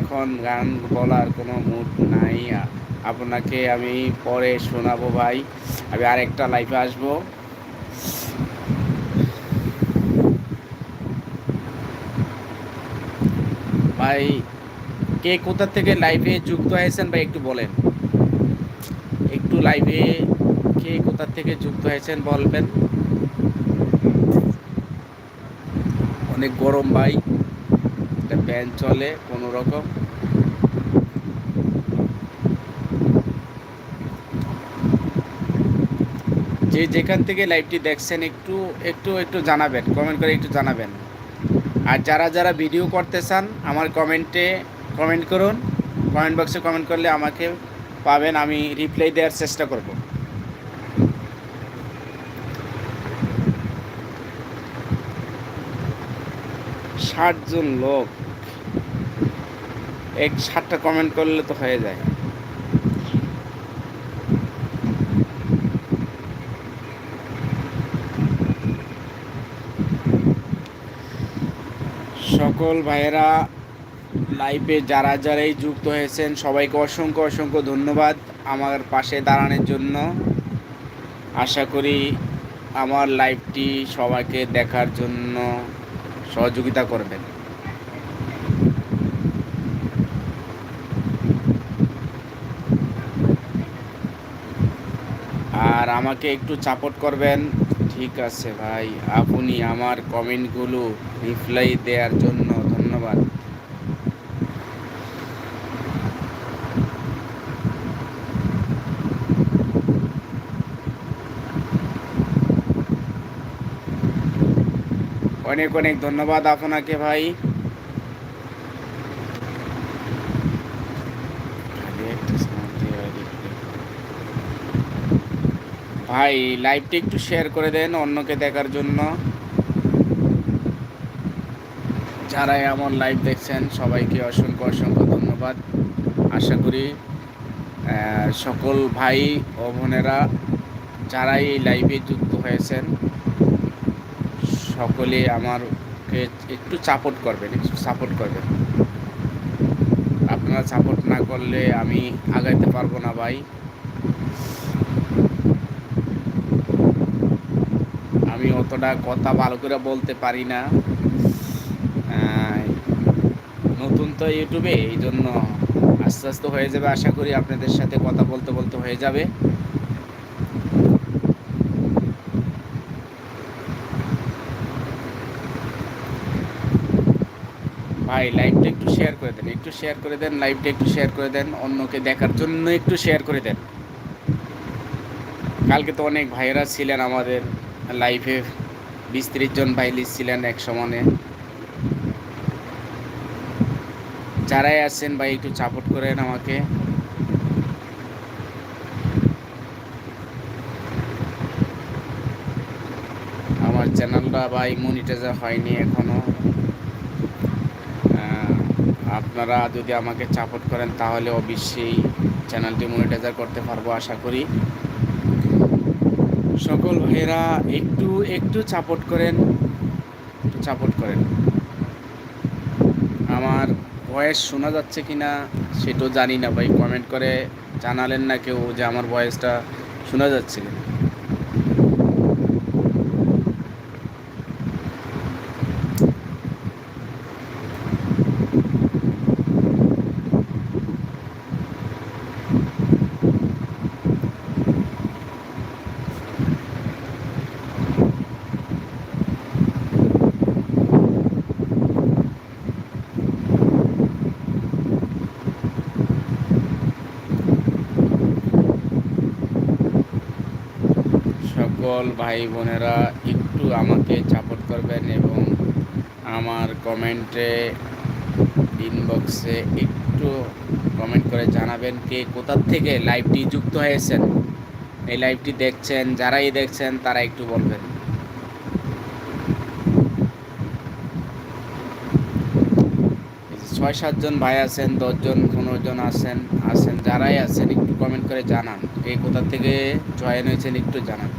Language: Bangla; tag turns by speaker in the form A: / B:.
A: এখন গান বলার কোনো মুড নাই। আপনাকে আমি পরে শোনাবো ভাই। আমি আরেকটা লাইফে আসব। ভাই, কে কোথা থেকে লাইভে যুক্ত হয়েছেন ভাই একটু বলেন। একটু লাইভে কে কোথা থেকে যুক্ত হয়েছেন বলবেন। অনেক গরম ভাই। ফ্যান চলে কোনো রকম যে যেখান থেকে লাইভটি দেখছেন, একটু একটু একটু জানাবেন কমেন্ট করে একটু জানাবেন। আর যারা যারা ভিডিও করতে চান, আমার কমেন্টে কমেন্ট করুন। কমেন্ট বক্সে কমেন্ট করলে আমাকে পাবেন, আমি রিপ্লাই দেওয়ার চেষ্টা করব। ষাটজন লোক। এক সাতটা কমেন্ট করলে তো হয়ে যায়। সকল ভাইয়েরা লাইভে যারা যারাই যুক্ত হয়েছেন, সবাইকে অসংখ্য অসংখ্য ধন্যবাদ আমার পাশে দাঁড়ানোর জন্য। আশা করি আমার লাইভটি সবাইকে দেখার জন্য সহযোগিতা করবেন। আর আমাকে একটু সাপোর্ট করবেন। ঠিক আছে ভাই, আপনি আমার কমেন্টগুলো রিপ্লাই দেওয়ার জন্য ধন্যবাদ। অনেক অনেক ধন্যবাদ আপনাকে ভাই। ভাই লাইভটি একটু শেয়ার করে দেন অন্যকে দেখার জন্য। যারা এমন লাইভ দেখছেন, সবাইকে অসংখ্য অসংখ্য ধন্যবাদ। আশা করি সকল ভাই ও বোনেরা যারা এই লাইভে যুক্ত হয়েছেন, সকলে আমারকে একটু সাপোর্ট করবেন, একটু সাপোর্ট করবেন। আপনারা সাপোর্ট না করলে আমি আগাইতে পারব না ভাই আমি অতটা কথা ভালো করে বলতে পারি না। নতুন তো ইউটিউবে, এই জন্য আস্তে আস্তে হয়ে যাবে আশা করি আপনাদের সাথে কথা বলতে বলতে হয়ে যাবে। ভাই লাইভটা একটু শেয়ার করে দেন, একটু শেয়ার করে দেন লাইভটা একটু শেয়ার করে দেন, অন্যকে দেখার জন্য একটু শেয়ার করে দেন। কালকে তো অনেক ভাইয়েরা ছিলেন আমাদের লাইভে বিশ ত্রিশ জন ভাই ছিলেন এক সমানে। যারাই আছেন ভাই, একটু সাপোর্ট করেন আমাকে। আমার চ্যানেলটা ভাই মনিটাইজার হয়নি এখনও। আপনারা যদি আমাকে সাপোর্ট করেন, তাহলে অবশ্যই চ্যানেলটি মনিটাইজার করতে পারব, আশা করি। সকল ভাইয়েরা একটু একটু সাপোর্ট করেন, একটু সাপোর্ট করেন। আমার ভয়েস শোনা যাচ্ছে কি না সেটাও জানি না ভাই কমেন্ট করে জানালেন না কেউ যে আমার ভয়েসটা শোনা যাচ্ছে কিনা। সকল ভাই বোনেরা একটু আমাকে সাপোর্ট করবেন এবং আমার কমেন্টে ইনবক্সে একটু কমেন্ট করে জানাবেন কে কোথার থেকে লাইভটি যুক্ত হয়েছেন। এই লাইভটি দেখছেন, যারাই দেখছেন, তারা একটু বলবেন। ছয় সাতজন ভাই আছেন দশজন পনেরো জন আছেন আছেন, যারাই আছেন, একটু কমেন্ট করে জানান। কে কোথা থেকে জয়েন হয়েছেন, একটু জানান।